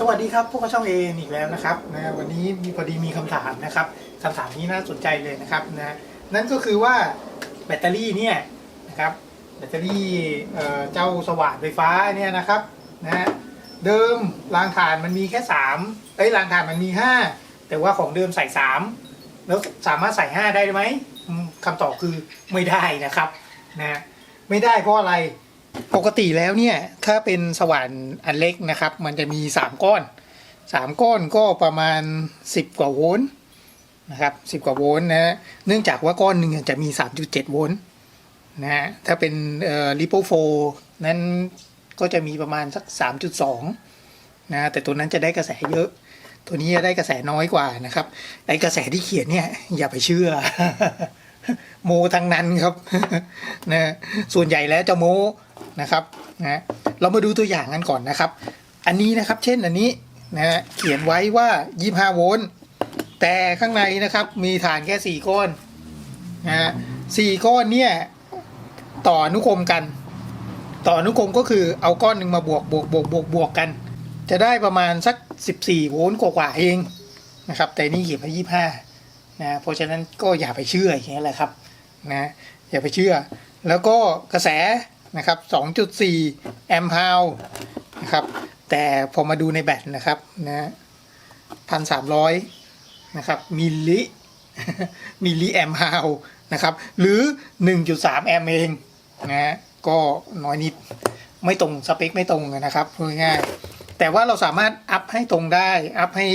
สวัสดีครับพวกเราช่องเออีกแล้วนะครับนะวันนี้มีพอดีมีคำถามนะครับคำถามนี้น่าสนใจเลยนะครับนะนั่นก็คือว่าแบตเตอรี่เนี่ยนะครับแบตเตอรี่เอ่อเจ้าสว่านไฟฟ้าเนี่ยนะครับนะเดิมรางถ่านมันมีแค่3เอ้ยรางถ่านมันมี 5 แต่ว่าของเดิมใส่ 3 แล้วสามารถใส่ 5 ได้ไหมอืมคำตอบคือไม่ได้นะครับนะไม่ได้เพราะอะไร ปกติแล้วเนี่ยถ้าเป็นสว่านอันเล็กนะครับ มันจะมี 3 ก้อน 3 ก้อนก็ประมาณ 10 กว่าโวลต์นะครับ10 กว่าโวลต์นะฮะเนื่องจากว่าก้อนหนึ่งจะมี 3.7 โวลต์นะฮะถ้าเป็นลิโปโฟนั้นก็จะมีประมาณสัก 3.2 นะแต่ตัวนั้นจะได้กระแสเยอะ ตัวนี้จะได้กระแสน้อยกว่านะครับไอกระแสที่เขียนเนี่ยอย่าไปเชื่อ โมทั้งนั้นครับนะส่วนใหญ่แล้วจะโมนะครับนะเรามาดูตัวอย่างกันก่อนนะครับ อันนี้นะครับเช่นอันนี้นะเขียนไว้ว่า 25 โวลต์แต่ข้างในนะครับมีฐานแค่ 4 ก้อนนะสี่ก้อนเนี่ยต่ออนุกรมกัน ต่ออนุกรมก็คือเอาก้อนหนึ่งมาบวกบวกบวกบวกบวกกัน จะได้ประมาณสัก 14 โวลต์กว่าๆเองนะครับแต่นี่เขียนมา25นะเพราะฉะนั้นก็อย่าไปเชื่ออย่างนี้แหละครับ นะอย่าไปเชื่อ แล้วก็กระแสนะครับ 2.4 แอมป์ฮาวนะครับ แต่พอมาดูในแบตนะครับนะพันสามร้อยนะครับมิลลิมิลลิแอมป์ฮาวนะครับ หรือ 1.3 แอมป์เองนะก็น้อยนิดไม่ตรงสเปคไม่ตรงนะครับพูดง่ายแต่ว่าเราสามารถอัพให้ตรงได้อัพให้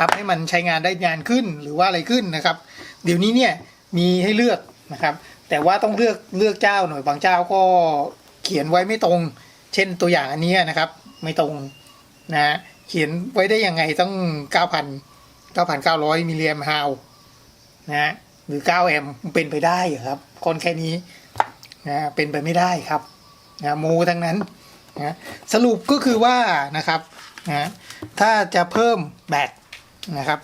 อัพให้มันใช้งานได้นานขึ้นหรือว่าอะไรขึ้นนะครับ เดี๋ยวนี้เนี่ยมีให้เลือก นะครับ แต่ว่าต้องเลือกเลือกเจ้าหน่อยบางเจ้าก็เขียนไว้ไม่ตรง เช่นตัวอย่างอันนี้นะครับ ไม่ตรงนะเขียนไว้ได้ยังไงต้อง 9,000 9,900 มิลลิแอมป์ฮาวนะฮะหรือ 9 แอมป์เป็นไปได้เหรอครับคนแค่นี้นะเป็นไปไม่ได้ครับนะโมทั้งนั้นนะสรุปก็คือว่านะครับนะถ้าจะเพิ่มแบตนะครับ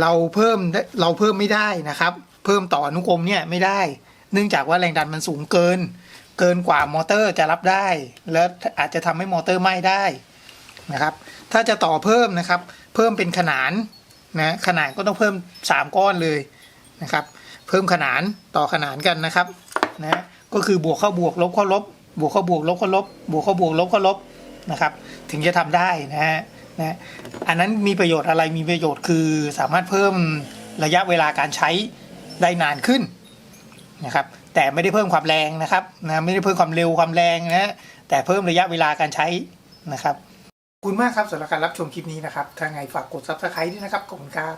เราเพิ่มได้เราเพิ่มไม่ได้นะครับ เพิ่มต่ออนุกรมเนี่ยไม่ได้ เนื่องจากว่าแรงดันมันสูงเกิน เกินกว่ามอเตอร์จะรับได้ แล้วอาจจะทำให้มอเตอร์ไหม้ได้นะครับ ถ้าจะต่อเพิ่มนะครับ เพิ่มเป็นขนานนะขนานก็ต้องเพิ่ม 3 ก้อนเลยนะครับ เพิ่มขนานต่อขนานกันนะครับนะก็คือบวกเข้าบวกลบเข้าลบ บวกเข้าบวกลบเข้าลบ บวกเข้าบวกลบเข้าลบนะครับ ถึงจะทำได้นะฮะนะอันนั้นมีประโยชน์อะไรมีประโยชน์คือสามารถเพิ่มระยะเวลาการใช้ ได้นานขึ้นนะครับ แต่ไม่ได้เพิ่มความแรงนะครับนะไม่ได้เพิ่มความเร็วความแรงนะแต่เพิ่มระยะเวลาการใช้นะครับขอบคุณมากครับสำหรับการรับชมคลิปนี้นะครับ ถ้าไงฝากกด subscribe ด้วยนะครับขอบคุณครับ